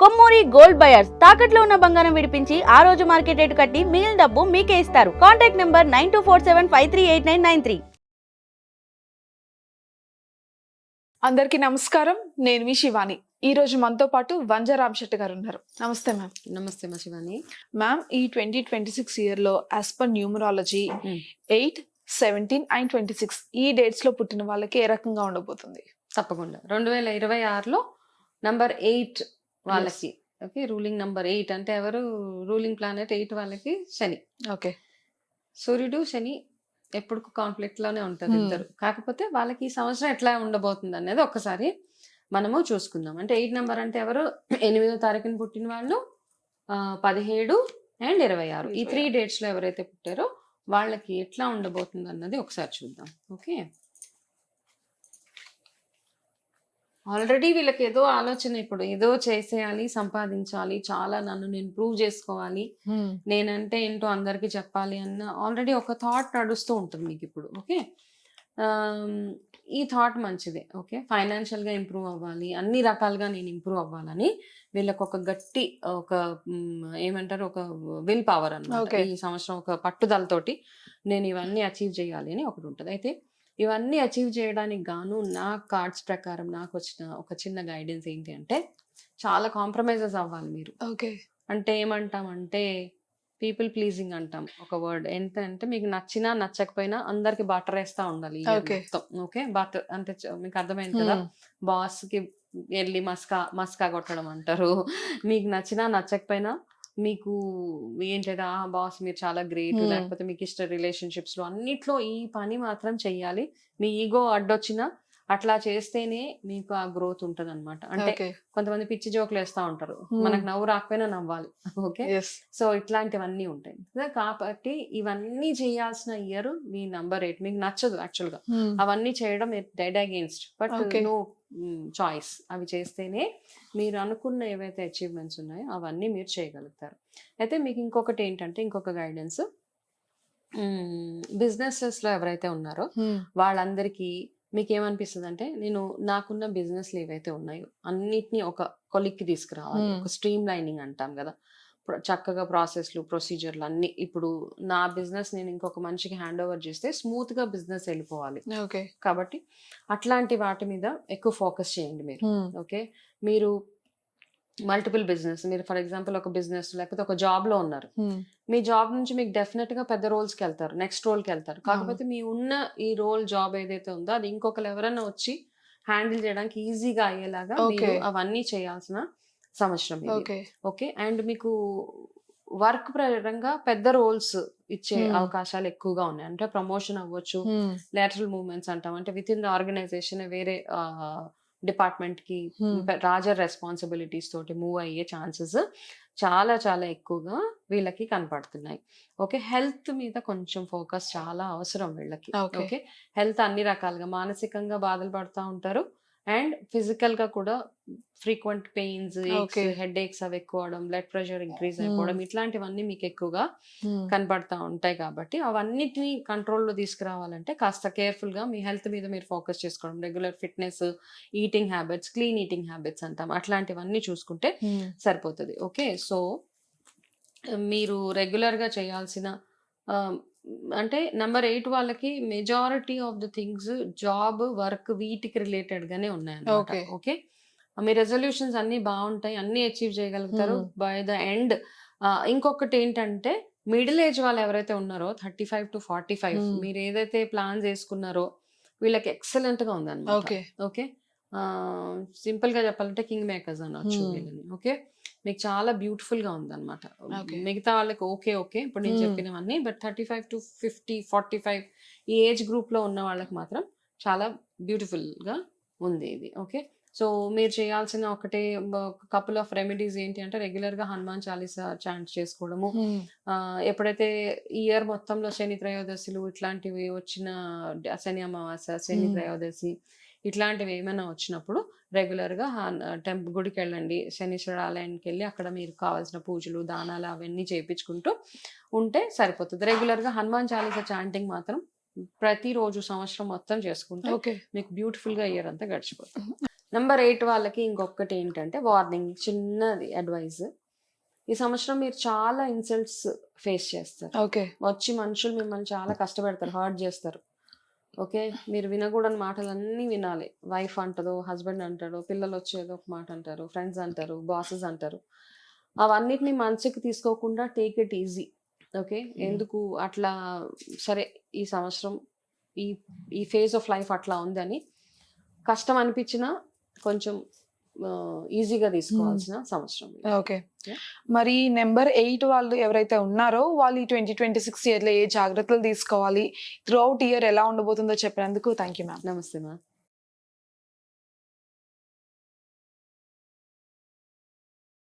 Kommuri gold buyers తాకట్లో ఉన్న బంగారం విడిపించి ఆ రోజు మార్కెట్ రేటు కట్టి మిగిలిన డబ్బు మీకే ఇస్తారు. Contact number nine two four seven five three eight nine nine three. అందరికీ నమస్కారం. నేను మీ శివాని. ఈ రోజు మనతో పాటు వంజ రామశెట్టి గారు ఉన్నారు. నమస్తే మ్యామ్. నమస్తే మా శివాని. మ్యామ్ ఈ ట్వంటీ ట్వంటీ సిక్స్ ఇయర్లో as per numerology. Eight seventeen and twenty six ఈ డేట్స్లో పుట్టిన వాళ్ళకి ఏ రకంగా ఉండబోతుంది? తప్పకుండా. రెండు వేల ఇరవై ఆరులో నంబర్ ఎయిట్ వాళ్ళకి. ఓకే రూలింగ్ నంబర్ ఎయిట్ అంటే ఎవరు? రూలింగ్ ప్లానెట్ ఎయిట్ వాళ్ళకి శని. ఓకే. సూర్యుడు శని ఎప్పుడు కాన్ఫ్లిక్ట్లోనే ఉంటారు. ఇద్దరు. కాకపోతే వాళ్ళకి ఈ సంవత్సరం ఎట్లా ఉండబోతుంది అనేది ఒక్కసారి మనము చూసుకుందాం. అంటే ఎయిట్ నెంబర్ అంటే ఎవరు? ఎనిమిదో తారీఖున పుట్టిన వాళ్ళు పదిహేడు అండ్ ఇరవై ఆరు. ఈ త్రీ డేట్స్లో ఎవరైతే పుట్టారో వాళ్ళకి ఎట్లా ఉండబోతుంది అన్నది ఒకసారి చూద్దాం. ఓకే? ఆల్రెడీ వీళ్ళకి ఏదో ఆలోచన ఇప్పుడు ఏదో చేసేయాలి సంపాదించాలి చాలా నన్ను నేను ప్రూవ్ చేసుకోవాలి నేనంటే ఏంటో అందరికీ చెప్పాలి అన్న ఆల్రెడీ ఒక థాట్ నడుస్తూ ఉంటుంది మీకు ఇప్పుడు ఓకే? ఈ థాట్ మంచిదే ఓకే? ఫైనాన్షియల్గా ఇంప్రూవ్ అవ్వాలి అన్ని రకాలుగా నేను ఇంప్రూవ్ అవ్వాలని వీళ్ళకి ఒక గట్టి ఒక ఏమంటారు ఒక విల్ పవర్ అన్నమాట. ఈ సంవత్సరం ఒక పట్టుదలతోటి నేను ఇవన్నీ అచీవ్ చేయాలి అని ఒకటి ఉంటుంది. అయితే ఇవన్నీ అచీవ్ చేయడానికి గాను నా కార్డ్స్ ప్రకారం నాకు వచ్చిన ఒక చిన్న గైడెన్స్ ఏంటి అంటే చాలా కాంప్రమైజెస్ అవ్వాలి మీరు. ఓకే. అంటే ఏమంటాం అంటే పీపుల్ ప్లీజింగ్ అంటాం. ఒక వర్డ్ ఎంత అంటే మీకు నచ్చినా నచ్చకపోయినా అందరికి బటర్ వేస్తా ఉండాలి. ఓకే. బటర్ అంటే మీకు అర్థమైంది కదా. బాస్కి వెళ్ళి మస్కా మస్కా కొట్టడం అంటారు. మీకు నచ్చినా నచ్చకపోయినా మీకు ఏంటంటే ఆ బాస్ మీరు చాలా గ్రేట్. లేకపోతే మీకు ఇష్ట రిలేషన్షిప్స్లో అన్నిట్లో ఈ పని మాత్రం చెయ్యాలి. మీ ఈగో అడ్డొచ్చినా అట్లా చేస్తేనే మీకు ఆ గ్రోత్ ఉంటది అనమాట అంటే కొంతమంది పిచ్చి జోకులు వేస్తా ఉంటారు. మనకు నవ్వు రాకపోయినా నవ్వాలి. ఓకే? సో ఇట్లాంటివన్నీ ఉంటాయి. కాబట్టి ఇవన్నీ చేయాల్సిన ఇయర్ మీ నంబర్ ఎయిట్. మీకు నచ్చదు యాక్చువల్గా అవన్నీ చేయడం dead against. But Okay. Choice అవి చేస్తేనే మీరు అనుకున్న ఏవైతే అచీవ్మెంట్స్ ఉన్నాయో అవన్నీ మీరు చేయగలుగుతారు. అయితే మీకు ఇంకొకటి ఏంటంటే ఇంకొక గైడెన్స్ బిజినెసెస్లో ఎవరైతే ఉన్నారో వాళ్ళందరికీ మీకు ఏమనిపిస్తుంది అంటే నేను నాకున్న బిజినెస్లు ఏవైతే ఉన్నాయో అన్నిటినీ ఒక కొలిక్కి తీసుకురావాలి. ఒక స్ట్రీమ్ లైనింగ్ అంటాం కదా. చక్కగా ప్రాసెస్లు ప్రొసీజర్లు అన్ని. ఇప్పుడు నా బిజినెస్ నేను ఇంకొక మనిషికి హ్యాండ్ ఓవర్ చేస్తే స్మూత్గా బిజినెస్ వెళ్ళిపోవాలి. ఓకే. కాబట్టి అట్లాంటి వాటి మీద ఎక్కువ ఫోకస్ చేయండి మీరు. ఓకే? మీరు మల్టిపుల్ బిజినెస్ మీరు ఫర్ ఎగ్జాంపుల్ ఒక బిజినెస్ లేకపోతే ఒక జాబ్లో ఉన్నారు మీ జాబ్ నుంచి మీకు డెఫినెట్గా పెద్ద రోల్స్కి వెళ్తారు నెక్స్ట్ రోల్కి వెళ్తారు కాకపోతే మీ ఉన్న ఈ రోల్ జాబ్ ఏదైతే ఉందో అది ఇంకొకరు ఎవరైనా వచ్చి హ్యాండిల్ చేయడానికి ఈజీగా అయ్యేలాగా. అవన్నీ చేయాల్సిన సంవత్సరం ఇది. ఓకే ఓకే అండ్ మీకు వర్క్ పరంగా పెద్ద రోల్స్ ఇచ్చే. అవకాశాలు ఎక్కువగా ఉన్నాయి అంటే ప్రమోషన్ అవ్వచ్చు లేటరల్ మూవ్మెంట్స్ అంటాం అంటే విత్ ఇన్ ద ఆర్గనైజేషన్ వేరే డిపార్ట్మెంట్కి. రాజర్ రెస్పాన్సిబిలిటీస్ తోటి మూవ్ అయ్యే ఛాన్సెస్ చాలా చాలా ఎక్కువగా వీళ్ళకి కనపడుతున్నాయి ఓకే హెల్త్ మీద కొంచెం ఫోకస్ చాలా అవసరం వీళ్ళకి. ఓకే హెల్త్ అన్ని రకాలుగా మానసికంగా బాధలు పడుతూ ఉంటారు అండ్ ఫిజికల్గా కూడా ఫ్రీక్వెంట్ పెయిన్స్. హెడ్ ఏక్స్ అవి ఎక్కువ అవడం బ్లడ్ ప్రెషర్ ఇంక్రీజ్ అయిపోవడం ఇట్లాంటివన్నీ మీకు ఎక్కువగా కనపడతా ఉంటాయి కాబట్టి అవన్నిటిని కంట్రోల్లో తీసుకురావాలంటే కాస్త కేర్ఫుల్గా మీ హెల్త్ మీద మీరు ఫోకస్ చేసుకోవడం regular fitness eating habits clean eating habits అంటాం. అట్లాంటివన్నీ చూసుకుంటే సరిపోతుంది. ఓకే. సో మీరు రెగ్యులర్గా చేయాల్సిన అంటే నెంబర్ ఎయిట్ వాళ్ళకి majority of the things job work వీటికి రిలేటెడ్ గానే ఉన్నాయి. ఓకే మీ రెజల్యూషన్స్ అన్ని బాగుంటాయి అన్ని అచీవ్ చేయగలుగుతారు. బై ద ఎండ్ ఇంకొకటి ఏంటంటే మిడిల్ ఏజ్ వాళ్ళు ఎవరైతే ఉన్నారో thirty five to forty five. మీరు ఏదైతే ప్లాన్స్ వేసుకున్నారో వీళ్ళకి ఎక్సలెంట్గా ఉందన్నమాట ఓకే ఓకే సింపుల్గా చెప్పాలంటే కింగ్ మేకర్స్ అనొచ్చు. వీళ్ళని ఓకే మీకు చాలా బ్యూటిఫుల్గా ఉందన్నమాట. మిగతా వాళ్ళకి ఓకే ఓకే ఇప్పుడు నేను. చెప్పినవన్నీ but thirty five to fifty forty five ఈ ఏజ్ గ్రూప్లో ఉన్న వాళ్ళకి మాత్రం చాలా బ్యూటిఫుల్గా ఉంది ఇది ఓకే సో మీరు చేయాల్సిన ఒకటే కపుల్ ఆఫ్ రెమెడీస్ ఏంటి అంటే రెగ్యులర్గా హనుమాన్ చాలీసా చాంట్ చేసుకోవడము ఎప్పుడైతే ఇయర్ మొత్తంలో శని త్రయోదశిలు ఇట్లాంటివి వచ్చిన శని అమావాస్య శని. త్రయోదశి ఇట్లాంటివి ఏమైనా వచ్చినప్పుడు రెగ్యులర్గా టెంపుల్ గుడికి వెళ్ళండి శనీశ్వర ఆలయానికి వెళ్ళి అక్కడ మీరు కావాల్సిన పూజలు దానాలు అవన్నీ చేయించుకుంటూ ఉంటే సరిపోతుంది. రెగ్యులర్గా హనుమాన్ చాలీసా చాంటింగ్ మాత్రం ప్రతిరోజు సంవత్సరం మొత్తం చేసుకుంటే ఓకే. మీకు బ్యూటిఫుల్గా ఇయర్ అంతా గడిచిపోతుంది. నెంబర్ ఎయిట్ వాళ్ళకి ఇంకొకటి ఏంటంటే వార్నింగ్ చిన్నది అడ్వైజ్ ఈ సంవత్సరం మీరు చాలా ఇన్సల్ట్స్ ఫేస్ చేస్తారు. ఓకే. వచ్చి మనుషులు మిమ్మల్ని చాలా కష్టపెడతారు హర్ట్ చేస్తారు. ఓకే? మీరు వినకూడని మాటలన్నీ వినాలి. వైఫ్ అంటదో హస్బెండ్ అంటాడు పిల్లలు వచ్చి ఏదో ఒక మాట అంటారు ఫ్రెండ్స్ అంటారు బాసెస్ అంటారు. అవన్నిటిని మనసుకి తీసుకోకుండా టేక్ ఇట్ ఈజీ ఓకే? ఎందుకు అట్లా? సరే ఈ సంవత్సరం ఈ ఈ ఫేజ్ ఆఫ్ లైఫ్ అట్లా ఉందని కష్టం అనిపించినా కొంచెం ఈజీగా తీసుకోవాల్సిన సంవత్సరం. ఓకే. మరి నెంబర్ ఎయిట్ వాళ్ళు ఎవరైతే ఉన్నారో వాళ్ళు ఈ ట్వంటీ ట్వంటీ సిక్స్ ఇయర్లో ఏ జాగ్రత్తలు తీసుకోవాలి? త్రూ అవుట్ ఇయర్ ఎలా ఉండబోతుందో చెప్పినందుకు థ్యాంక్ యూ మ్యామ్. నమస్తే మా